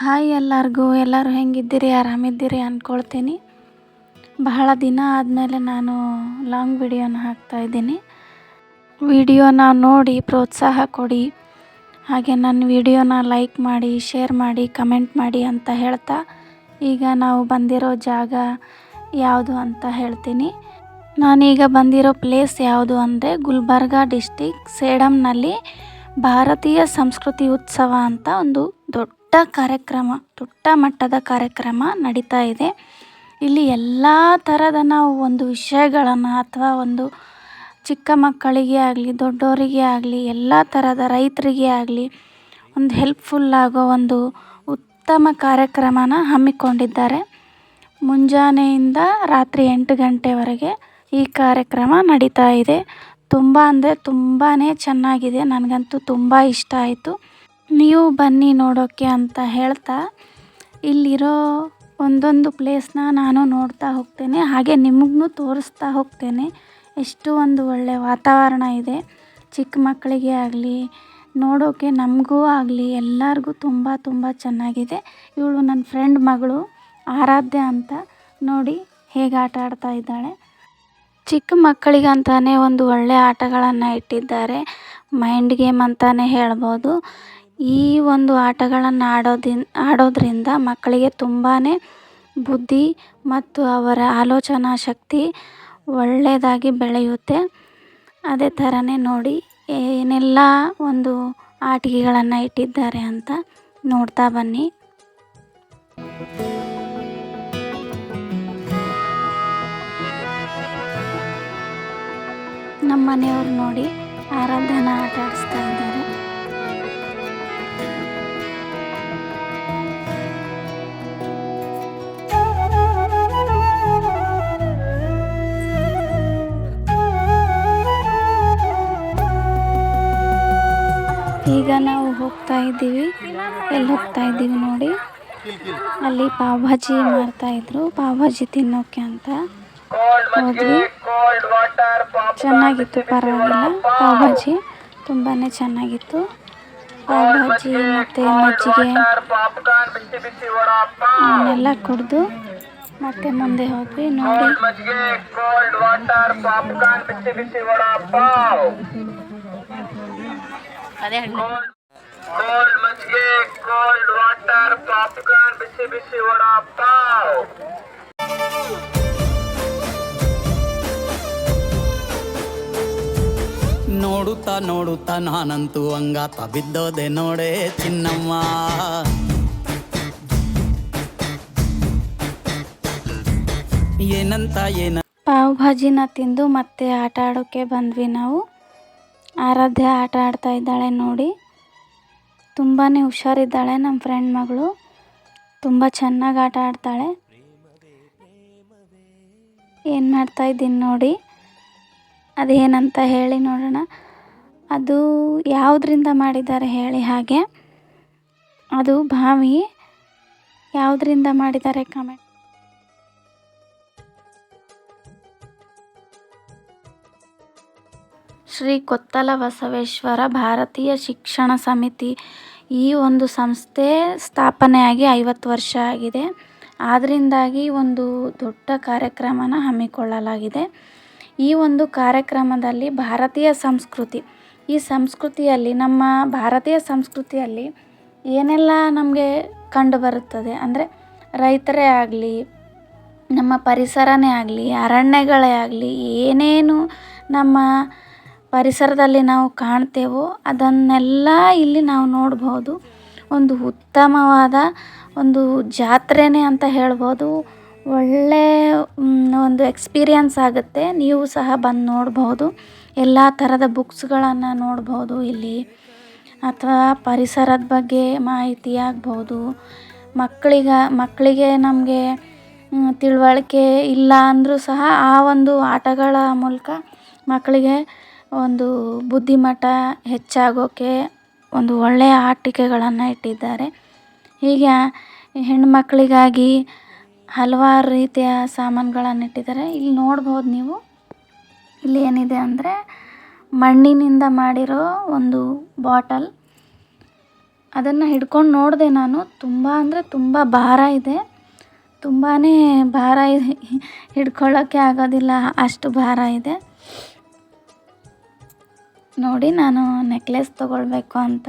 Hi ಎಲ್ಲರಿಗೂ, ಎಲ್ಲರೂ ಹೆಂಗಿದ್ದೀರಿ? ಆರಾಮಿದ್ದೀರಿ ಅಂದ್ಕೊಳ್ತೀನಿ ಬಹಳ ದಿನ ಆದಮೇಲೆ ನಾನು ಲಾಂಗ್ ವಿಡಿಯೋನ ಹಾಕ್ತಾಯಿದ್ದೀನಿ ವಿಡಿಯೋನ ನೋಡಿ ಪ್ರೋತ್ಸಾಹ ಕೊಡಿ. ಹಾಗೆ ನನ್ನ ವಿಡಿಯೋನ ಲೈಕ್ ಮಾಡಿ, ಶೇರ್ ಮಾಡಿ, ಕಮೆಂಟ್ ಮಾಡಿ ಅಂತ ಹೇಳ್ತಾ ಈಗ ನಾವು ಬಂದಿರೋ ಜಾಗ ಯಾವುದು ಅಂತ ಹೇಳ್ತೀನಿ. ನಾನೀಗ ಬಂದಿರೋ ಪ್ಲೇಸ್ ಯಾವುದು ಅಂದರೆ ಗುಲ್ಬರ್ಗ ಡಿಸ್ಟಿಕ್ ಸೇಡಂನಲ್ಲಿ ಭಾರತೀಯ ಸಂಸ್ಕೃತಿ ಉತ್ಸವ ಅಂತ ಒಂದು ದೊಡ್ಡ ಕಾರ್ಯಕ್ರಮ, ದೊಡ್ಡ ಮಟ್ಟದ ಕಾರ್ಯಕ್ರಮ ನಡೀತಾ ಇದೆ. ಇಲ್ಲಿ ಎಲ್ಲ ಥರದ ನಾವು ಒಂದು ವಿಷಯಗಳನ್ನು ಅಥವಾ ಒಂದು ಚಿಕ್ಕ ಮಕ್ಕಳಿಗೆ ಆಗಲಿ ದೊಡ್ಡವರಿಗೆ ಆಗಲಿ, ಎಲ್ಲ ಥರದ ರೈತರಿಗೆ ಆಗಲಿ ಒಂದು ಹೆಲ್ಪ್ಫುಲ್ ಆಗೋ ಒಂದು ಉತ್ತಮ ಕಾರ್ಯಕ್ರಮನ ಹಮ್ಮಿಕೊಂಡಿದ್ದಾರೆ. ಮುಂಜಾನೆಯಿಂದ ರಾತ್ರಿ ಎಂಟು ಗಂಟೆವರೆಗೆ ಈ ಕಾರ್ಯಕ್ರಮ ನಡೀತಾ ಇದೆ. ತುಂಬ ಅಂದರೆ ತುಂಬಾ ಚೆನ್ನಾಗಿದೆ. ನನಗಂತೂ ತುಂಬ ಇಷ್ಟ ಆಯಿತು. ನೀವು ಬನ್ನಿ ನೋಡೋಕ್ಕೆ ಅಂತ ಹೇಳ್ತಾ ಇಲ್ಲಿರೋ ಒಂದೊಂದು ಪ್ಲೇಸ್ನ ನಾನು ನೋಡ್ತಾ ಹೋಗ್ತೇನೆ. ಹಾಗೆ ನಿಮಗೂ ತೋರಿಸ್ತಾ ಹೋಗ್ತೇನೆ. ಎಷ್ಟು ಒಂದು ಒಳ್ಳೆಯ ವಾತಾವರಣ ಇದೆ. ಚಿಕ್ಕ ಮಕ್ಕಳಿಗೆ ಆಗಲಿ ನೋಡೋಕ್ಕೆ ನಮಗೂ ಆಗಲಿ, ಎಲ್ಲರಿಗೂ ತುಂಬ ತುಂಬ ಚೆನ್ನಾಗಿದೆ. ಇವಳು ನನ್ನ ಫ್ರೆಂಡ್ ಮಗಳು ಆರಾಧ್ಯ ಅಂತ ನೋಡಿ ಹೇಗೆ ಆಟ ಆಡ್ತಾ ಇದ್ದಾಳೆ. ಚಿಕ್ಕ ಮಕ್ಕಳಿಗಂತಾನೆ ಒಂದು ಒಳ್ಳೆಯ ಆಟಗಳನ್ನು ಇಟ್ಟಿದ್ದಾರೆ. ಮೈಂಡ್ ಗೇಮ್ ಅಂತಲೇ ಹೇಳ್ಬೋದು. ಈ ಒಂದು ಆಟಗಳನ್ನು ಆಡೋದಿನ್, ಆಡೋದರಿಂದ ಮಕ್ಕಳಿಗೆ ತುಂಬಾ ಬುದ್ಧಿ ಮತ್ತು ಅವರ ಆಲೋಚನಾ ಶಕ್ತಿ ಒಳ್ಳೆಯದಾಗಿ ಬೆಳೆಯುತ್ತೆ. ಅದೇ ಥರನೇ ನೋಡಿ, ಏನೆಲ್ಲ ಒಂದು ಆಟಿಕೆಗಳನ್ನು ಇಟ್ಟಿದ್ದಾರೆ ಅಂತ ನೋಡ್ತಾ ಬನ್ನಿ. ನಮ್ಮ ಮನೆಯವ್ರು ನೋಡಿ ಆರಾಧನಾ ಆಟ ಆಡಿಸ್ತಾ ಇದ್ದಾರೆ. ಇದ್ದೀವಿ. ಎಲ್ಲಿ ಹೋಗ್ತಾ ಇದ್ದೀವಿ ನೋಡಿ. ಅಲ್ಲಿ ಪಾವ್ ಭಾಜಿ ಮಾರ್ತಾ ಇದ್ರು. ಪಾವ್ ಭಾಜಿ ತಿನ್ನೋಕೆ ಅಂತ ಹೋದ್ವಿ. ಚೆನ್ನಾಗಿತ್ತು, ಪರವಾಗಿಲ್ಲ. ಪಾವ್ ಭಾಜಿ ತುಂಬಾ ಚೆನ್ನಾಗಿತ್ತು. ಪಾವ್ ಭಾಜಿ ಮತ್ತು ಮಜ್ಜಿಗೆ ಅವನ್ನೆಲ್ಲ ಕುಡಿದು ಮತ್ತೆ ಮುಂದೆ ಹೋಗಿ ನೋಡಿ. ಮಜ್ಜಿಗೆ ಕೋಲ್ಡ್ ಮಜ್ಜಿಗೆ ಕೋಲ್ಡ್ ವಾಟರ್ ಪಾಪ್ಕಾರ್ನ್ ಬಿಸಿ ಬಿಸಿ ವಡಾ ಪಾವ್ ನೋಡುತ್ತಾ ನೋಡುತ್ತಾ ನಾನಂತೂ ಹಂಗಾತ ಬಿದ್ದೋದೆ ನೋಡೆ ಚಿನ್ನಮ್ಮ. ಏನಂತ ಏನ ಪಾವ್ ಭಾಜಿನ ತಿಂದು ಮತ್ತೆ ಆಟ ಆಡೋಕ್ಕೆ ಬಂದ್ವಿ ನಾವು. ಆರಾಧ್ಯ ಆಟ ಆಡ್ತಾ ಇದ್ದಾಳೆ ನೋಡಿ. ತುಂಬಾ ಹುಷಾರಿದ್ದಾಳೆ ನಮ್ಮ ಫ್ರೆಂಡ್ ಮಗಳು. ತುಂಬ ಚೆನ್ನಾಗಿ ಆಟ ಆಡ್ತಾಳೆ. ಏನು ಮಾಡ್ತಾ ಇದ್ದೀನಿ ನೋಡಿ. ಅದೇನಂತ ಹೇಳಿ ನೋಡೋಣ. ಅದು ಯಾವುದರಿಂದ ಮಾಡಿದ್ದಾರೆ ಹೇಳಿ ಹಾಗೆ. ಅದು ಬಾವಿ ಯಾವುದರಿಂದ ಮಾಡಿದ್ದಾರೆ ಕಮೆಂಟ್ ಶ್ರೀ ಕೊತ್ತಲ ಬಸವೇಶ್ವರ ಭಾರತೀಯ ಶಿಕ್ಷಣ ಸಮಿತಿ ಈ ಒಂದು ಸಂಸ್ಥೆ ಸ್ಥಾಪನೆಯಾಗಿ ಐವತ್ತು ವರ್ಷ ಆಗಿದೆ. ಆದ್ದರಿಂದಾಗಿ ಒಂದು ದೊಡ್ಡ ಕಾರ್ಯಕ್ರಮನ ಹಮ್ಮಿಕೊಳ್ಳಲಾಗಿದೆ. ಈ ಒಂದು ಕಾರ್ಯಕ್ರಮದಲ್ಲಿ ಭಾರತೀಯ ಸಂಸ್ಕೃತಿ, ಈ ಸಂಸ್ಕೃತಿಯಲ್ಲಿ, ನಮ್ಮ ಭಾರತೀಯ ಸಂಸ್ಕೃತಿಯಲ್ಲಿ ಏನೆಲ್ಲ ನಮಗೆ ಕಂಡುಬರುತ್ತದೆ ಅಂದರೆ ರೈತರೇ ಆಗಲಿ, ನಮ್ಮ ಪರಿಸರನೇ ಆಗಲಿ, ಅರಣ್ಯಗಳೇ ಆಗಲಿ, ಏನೇನು ನಮ್ಮ ಪರಿಸರದಲ್ಲಿ ನಾವು ಕಾಣ್ತೇವೋ ಅದನ್ನೆಲ್ಲ ಇಲ್ಲಿ ನಾವು ನೋಡ್ಬೋದು. ಒಂದು ಉತ್ತಮವಾದ ಒಂದು ಜಾತ್ರೆನೇ ಅಂತ ಹೇಳ್ಬೋದು. ಒಳ್ಳೆಯ ಒಂದು ಎಕ್ಸ್ಪೀರಿಯನ್ಸ್ ಆಗುತ್ತೆ. ನೀವು ಸಹ ಬಂದು ನೋಡ್ಬೋದು. ಎಲ್ಲ ಥರದ ಬುಕ್ಸ್ಗಳನ್ನು ನೋಡ್ಬೋದು ಇಲ್ಲಿ. ಅಥವಾ ಪರಿಸರದ ಬಗ್ಗೆ ಮಾಹಿತಿ ಆಗ್ಬೋದು. ಮಕ್ಕಳಿಗೆ ಮಕ್ಕಳಿಗೆ ನಮಗೆ ತಿಳುವಳಿಕೆ ಇಲ್ಲ ಅಂದರೂ ಸಹ ಆ ಒಂದು ಆಟಗಳ ಮೂಲಕ ಮಕ್ಕಳಿಗೆ ಒಂದು ಬುದ್ಧಿಮಟ್ಟ ಹೆಚ್ಚಾಗೋಕ್ಕೆ ಒಂದು ಒಳ್ಳೆಯ ಆಟಿಕೆಗಳನ್ನು ಇಟ್ಟಿದ್ದಾರೆ. ಹೀಗೆ ಹೆಣ್ಮಕ್ಳಿಗಾಗಿ ಹಲವಾರು ರೀತಿಯ ಸಾಮಾನುಗಳನ್ನು ಇಟ್ಟಿದ್ದಾರೆ. ಇಲ್ಲಿ ನೋಡ್ಬೋದು ನೀವು. ಇಲ್ಲಿ ಏನಿದೆ ಅಂದರೆ ಮಣ್ಣಿನಿಂದ ಮಾಡಿರೋ ಒಂದು ಬಾಟಲ್. ಅದನ್ನು ಹಿಡ್ಕೊಂಡು ನೋಡಿದೆ ನಾನು. ತುಂಬ ಅಂದರೆ ತುಂಬ ಭಾರ ಇದೆ. ತುಂಬಾ ಭಾರ ಹಿಡ್ಕೊಳ್ಳೋಕ್ಕೆ ಆಗೋದಿಲ್ಲ. ಅಷ್ಟು ಭಾರ ಇದೆ. ನೋಡಿ ನಾನು ನೆಕ್ಲೆಸ್ ತೊಗೊಳ್ಬೇಕು ಅಂತ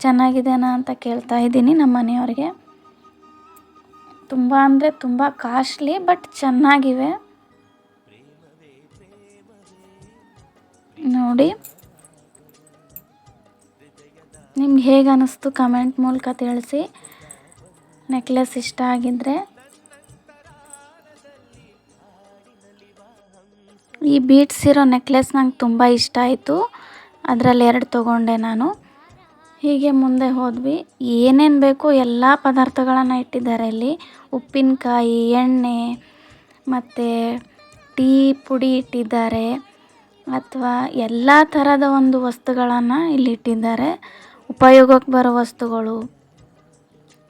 ಚೆನ್ನಾಗಿದೆನಾ ಅಂತ ಕೇಳ್ತಾ ಇದ್ದೀನಿ ನಮ್ಮ ಮನೆಯವ್ರಿಗೆ. ತುಂಬ ಅಂದರೆ ತುಂಬ ಕಾಸ್ಟ್ಲಿ ಬಟ್ ಚೆನ್ನಾಗಿವೆ. ನೋಡಿ. ನಿಮ್ಗೆ ಹೇಗೆ ಅನ್ನಿಸ್ತು ಕಮೆಂಟ್ ಮೂಲಕ ತಿಳಿಸಿ. ನೆಕ್ಲೆಸ್ ಇಷ್ಟ ಆಗಿದ್ದರೆ ಈ ಬೀಡ್ಸ್ ಇರೋ ನೆಕ್ಲೆಸ್ ನಂಗೆ ತುಂಬ ಇಷ್ಟ ಆಯಿತು. ಅದರಲ್ಲಿ ಎರಡು ತೊಗೊಂಡೆ ನಾನು. ಹೀಗೆ ಮುಂದೆ ಹೋದ್ವಿ. ಏನೇನು ಬೇಕು ಎಲ್ಲ ಪದಾರ್ಥಗಳನ್ನು ಇಟ್ಟಿದ್ದಾರೆ ಇಲ್ಲಿ ಉಪ್ಪಿನಕಾಯಿ, ಎಣ್ಣೆ, ಮತ್ತು ಟೀ ಪುಡಿ ಇಟ್ಟಿದ್ದಾರೆ. ಅಥವಾ ಎಲ್ಲ ಥರದ ಒಂದು ವಸ್ತುಗಳನ್ನು ಇಲ್ಲಿ ಇಟ್ಟಿದ್ದಾರೆ. ಉಪಯೋಗಕ್ಕೆ ಬರೋ ವಸ್ತುಗಳು,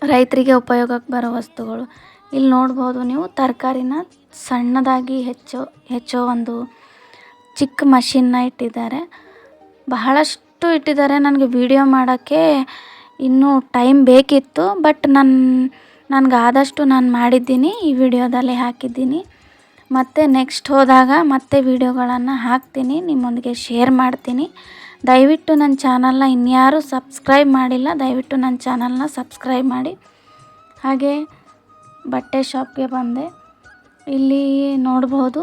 ರೈತರಿಗೆ ಉಪಯೋಗಕ್ಕೆ ಬರೋ ವಸ್ತುಗಳು. ಇಲ್ಲಿ ನೋಡ್ಬೋದು ನೀವು ತರಕಾರಿನ ಸಣ್ಣದಾಗಿ ಹೆಚ್ಚೋ ಹೆಚ್ಚೋ ಒಂದು ಚಿಕ್ಕ ಮಷಿನ್ನ ಇಟ್ಟಿದ್ದಾರೆ. ಬಹಳಷ್ಟು ಇಟ್ಟಿದ್ದಾರೆ. ನನಗೆ ವಿಡಿಯೋ ಮಾಡೋಕ್ಕೆ ಇನ್ನೂ ಟೈಮ್ ಬೇಕಿತ್ತು ಬಟ್ ನನ್ನ ನನಗೆ ಆದಷ್ಟು ನಾನು ಮಾಡಿದ್ದೀನಿ. ಈ ವಿಡಿಯೋದಲ್ಲಿ ಹಾಕಿದ್ದೀನಿ. ಮತ್ತು ನೆಕ್ಸ್ಟ್ ಹೋದಾಗ ಮತ್ತೆ ವಿಡಿಯೋಗಳನ್ನು ಹಾಕ್ತೀನಿ, ನಿಮ್ಮೊಂದಿಗೆ ಶೇರ್ ಮಾಡ್ತೀನಿ. ದಯವಿಟ್ಟು ನನ್ನ ಚಾನಲ್ನ ಇನ್ಯಾರೂ ಸಬ್ಸ್ಕ್ರೈಬ್ ಮಾಡಿಲ್ಲ, ದಯವಿಟ್ಟು ನನ್ನ ಚಾನಲ್ನ ಸಬ್ಸ್ಕ್ರೈಬ್ ಮಾಡಿ. ಹಾಗೆ ಬಟ್ಟೆ ಶಾಪ್ಗೆ ಬಂದೆ. ಇಲ್ಲಿ ನೋಡ್ಬೋದು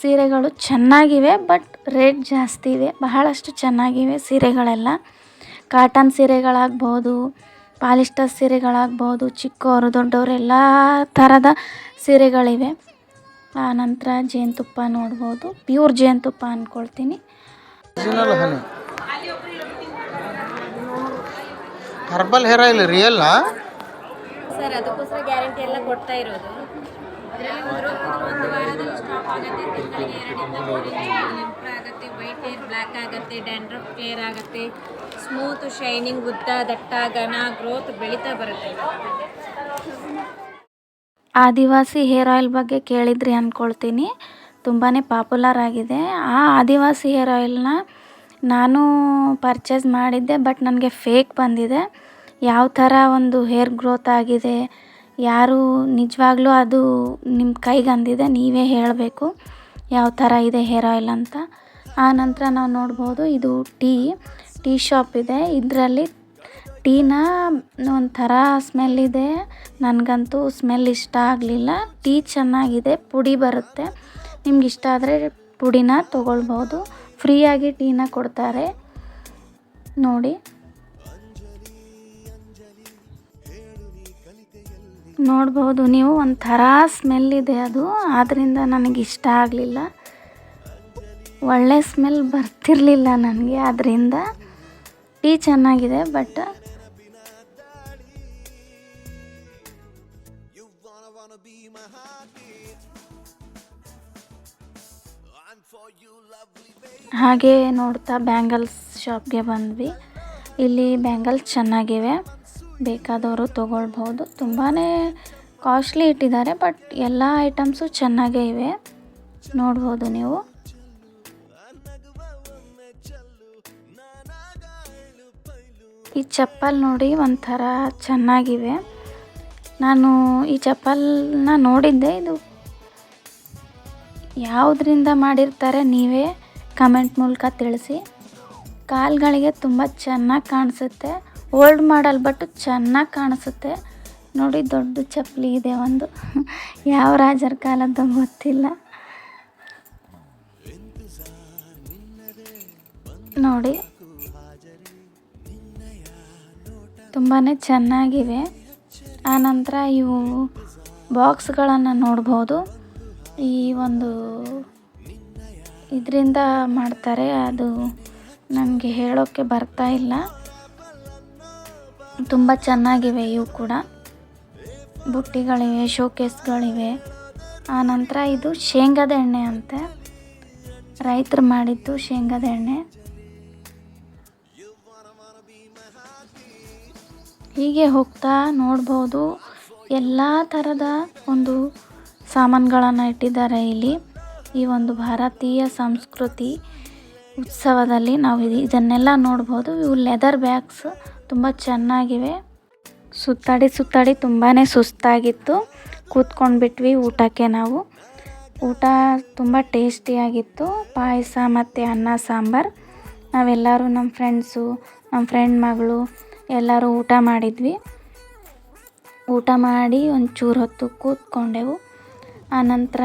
ಸೀರೆಗಳು ಚೆನ್ನಾಗಿವೆ, ಬಟ್ ರೇಟ್ ಜಾಸ್ತಿ ಇವೆ ಬಹಳಷ್ಟು ಚೆನ್ನಾಗಿವೆ ಸೀರೆಗಳೆಲ್ಲ. ಕಾಟನ್ ಸೀರೆಗಳಾಗ್ಬೋದು, ಪಾಲಿಸ್ಟರ್ ಸೀರೆಗಳಾಗ್ಬೋದು ಚಿಕ್ಕವರು ದೊಡ್ಡವರು ಎಲ್ಲ ಥರದ ಸೀರೆಗಳಿವೆ. ಆ ನಂತರ ಜೇನುತುಪ್ಪ ನೋಡ್ಬೋದು. ಪ್ಯೂರ್ ಜೇನುತುಪ್ಪ ಅಂದ್ಕೊಳ್ತೀನಿ herbal hair oil real sir ಅದಕ್ಕೋಸ್ಕರ ಗ್ಯಾರಂಟಿ ಎಲ್ಲ ಕೊಡ್ತಾ ಇರೋದು. ಅದರಲ್ಲಿ ಒಂದು ವಾರದಲ್ಲಿ ಸ್ಟಾಪ್ ಆಗುತ್ತೆ ತಿಂಗಳಿಗೆ ಎರಡರಿಂದ ಮೂರು ಇಂಪ್ರೂವ್ ಆಗುತ್ತೆ ವೈಟ್ ಹೇರ್ ಬ್ಲ್ಯಾಕ್ ಆಗುತ್ತೆ ಡ್ಯಾಂಡ್ರಫ್ ಕ್ಲಿಯರ್ ಆಗುತ್ತೆ ಸ್ಮೂತ್ ಶೈನಿಂಗ್ ಉದ್ದ ದಟ್ಟ ಘನ ಗ್ರೋತ್ ಬೆಳೀತಾ ಬರುತ್ತೆ. ಆದಿವಾಸಿ ಹೇರ್ ಆಯಿಲ್ ಬಗ್ಗೆ ಕೇಳಿದ್ರಿ ಅಂದ್ಕೊಳ್ತೀನಿ ತುಂಬಾ ಪಾಪ್ಯುಲರ್ ಆಗಿದೆ. ಆ ಆದಿವಾಸಿ ಹೇರ್ ಆಯಿಲ್ನ ನಾನು ಪರ್ಚೇಸ್ ಮಾಡಿದ್ದೆ ಬಟ್ ನನಗೆ ಫೇಕ್ ಬಂದಿದೆ. ಯಾವ ಥರ ಒಂದು ಹೇರ್ ಗ್ರೋತ್ ಆಗಿದೆ, ಯಾರು ನಿಜವಾಗ್ಲೂ ಅದು ನಿಮ್ಮ ಕೈಗೆ ಅಂದಿದೆ, ನೀವೇ ಹೇಳಬೇಕು ಯಾವ ಥರ ಇದೆ ಹೇರ್ ಆಯಿಲ್ ಅಂತ. ಆ ನಂತರ ನಾವು ನೋಡ್ಬೋದು ಇದು ಟೀ ಟೀ ಶಾಪ್ ಇದೆ. ಇದರಲ್ಲಿ ಟೀನ ಒಂಥರ ಸ್ಮೆಲ್ ಇದೆ. ನನಗಂತೂ ಸ್ಮೆಲ್ ಇಷ್ಟ ಆಗಲಿಲ್ಲ. ಟೀ ಚೆನ್ನಾಗಿದೆ, ಪುಡಿ ಬರುತ್ತೆ. ನಿಮ್ಗೆ ಇಷ್ಟ ಆದರೆ ಪುಡಿನ ತೊಗೊಳ್ಬೋದು. ಫ್ರೀಯಾಗಿ ಟೀನ ಕೊಡ್ತಾರೆ. ನೋಡಿ. ನೋಡ್ಬೋದು. ನೀವು ಒಂಥರ ಸ್ಮೆಲ್ ಇದೆ ಅದು. ಆದ್ದರಿಂದ ನನಗೆ ಇಷ್ಟ ಆಗಲಿಲ್ಲ. ಒಳ್ಳೆ ಸ್ಮೆಲ್ ಬರ್ತಿರಲಿಲ್ಲ ನನಗೆ. ಅದರಿಂದ ಟೀ ಚೆನ್ನಾಗಿದೆ ಬಟ್ ಹಾಗೆ ನೋಡ್ತಾ ಬ್ಯಾಂಗಲ್ಸ್ ಶಾಪ್ಗೆ ಬಂದ್ವಿ. ಇಲ್ಲಿ ಬ್ಯಾಂಗಲ್ಸ್ ಚೆನ್ನಾಗಿವೆ. ಬೇಕಾದವರು ತೊಗೊಳ್ಬೋದು. ತುಂಬಾ ಕಾಸ್ಟ್ಲಿ ಇಟ್ಟಿದ್ದಾರೆ ಬಟ್ ಎಲ್ಲ ಐಟಮ್ಸು ಚೆನ್ನಾಗೇ ಇವೆ. ನೋಡ್ಬೋದು ನೀವು. ಈ ಚಪ್ಪಲ್ ನೋಡಿ ಒಂಥರ ಚೆನ್ನಾಗಿವೆ. ನಾನು ಈ ಚಪ್ಪಲ್ನ ನೋಡಿದ್ದೆ, ಇದು ಯಾವುದರಿಂದ ಮಾಡಿರ್ತಾರೆ ನೀವೇ ಕಮೆಂಟ್ ಮೂಲಕ ತಿಳಿಸಿ. ಕಾಲುಗಳಿಗೆ ತುಂಬ ಚೆನ್ನಾಗಿ ಕಾಣಿಸುತ್ತೆ. ಓಲ್ಡ್ ಮಾಡಲ್ ಬಟ್ ಚೆನ್ನಾಗಿ ಕಾಣಿಸುತ್ತೆ. ನೋಡಿ ದೊಡ್ಡ ಚಪ್ಪಲಿ ಇದೆ ಒಂದು. ಯಾವ ರಾಜರ ಕಾಲದ್ದು ಗೊತ್ತಿಲ್ಲ. ನೋಡಿ. ತುಂಬಾ ಚೆನ್ನಾಗಿವೆ. ಆನಂತರ ಇವು ಬಾಕ್ಸ್ಗಳನ್ನು ನೋಡ್ಬೋದು. ಈ ಒಂದು ಇದರಿಂದ ಮಾಡ್ತಾರೆ. ಅದು ನನಗೆ ಹೇಳೋಕ್ಕೆ ಬರ್ತಾ ಇಲ್ಲ. ತುಂಬ ಚೆನ್ನಾಗಿವೆ ಇವು ಕೂಡ. ಬುಟ್ಟಿಗಳಿವೆ, ಶೋಕೇಸ್ಗಳಿವೆ. ಆನಂತರ ಇದು ಶೇಂಗಾದ ಎಣ್ಣೆ ಅಂತೆ. ರೈತರು ಮಾಡಿದ್ದು ಶೇಂಗಾದ ಎಣ್ಣೆ. ಹೀಗೆ ಹೋಗ್ತಾ ನೋಡ್ಬೋದು. ಎಲ್ಲ ಥರದ ಒಂದು ಸಾಮಾನುಗಳನ್ನು ಇಟ್ಟಿದ್ದಾರೆ ಇಲ್ಲಿ. ಈ ಒಂದು ಭಾರತೀಯ ಸಂಸ್ಕೃತಿ ಉತ್ಸವದಲ್ಲಿ ನಾವು ಇದನ್ನೆಲ್ಲ ನೋಡ್ಬೋದು. ಇವು ಲೆದರ್ ಬ್ಯಾಗ್ಸ್ ತುಂಬ ಚೆನ್ನಾಗಿವೆ. ಸುತ್ತಾಡಿ ಸುತ್ತಾಡಿ ತುಂಬಾ ಸುಸ್ತಾಗಿತ್ತು. ಕೂತ್ಕೊಂಡ್ಬಿಟ್ವಿ ಊಟಕ್ಕೆ ನಾವು. ಊಟ ತುಂಬ ಟೇಸ್ಟಿಯಾಗಿತ್ತು. ಪಾಯಸ ಮತ್ತು ಅನ್ನ, ಸಾಂಬಾರು. ನಾವೆಲ್ಲರೂ ನಮ್ಮ ಫ್ರೆಂಡ್ಸು, ನಮ್ಮ ಫ್ರೆಂಡ್ ಮಗಳು ಎಲ್ಲರೂ ಊಟ ಮಾಡಿದ್ವಿ. ಊಟ ಮಾಡಿ ಒಂಚೂರು ಹೊತ್ತು ಕೂತ್ಕೊಂಡೆವು. ಆನಂತರ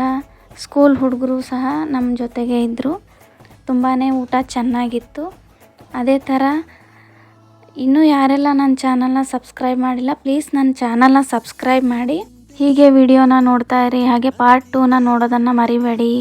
ಸ್ಕೂಲ್ ಹುಡುಗರು ಸಹ ನಮ್ಮ ಜೊತೆಗೆ ಇದ್ದರು ತುಂಬಾ ಊಟ ಚೆನ್ನಾಗಿತ್ತು. ಅದೇ ಥರ ಇನ್ನೂ ಯಾರೆಲ್ಲ ನನ್ನ ಚಾನಲ್ನ ಸಬ್ಸ್ಕ್ರೈಬ್ ಮಾಡಿಲ್ಲ ಪ್ಲೀಸ್ ನನ್ನ ಚಾನಲ್ನ ಸಬ್ಸ್ಕ್ರೈಬ್ ಮಾಡಿ. ಹೀಗೆ ವಿಡಿಯೋನ ನೋಡ್ತಾ ಇರಿ, ಹಾಗೆ ಪಾರ್ಟ್ ಟೂನ ನೋಡೋದನ್ನು ಮರಿಬೇಡಿ.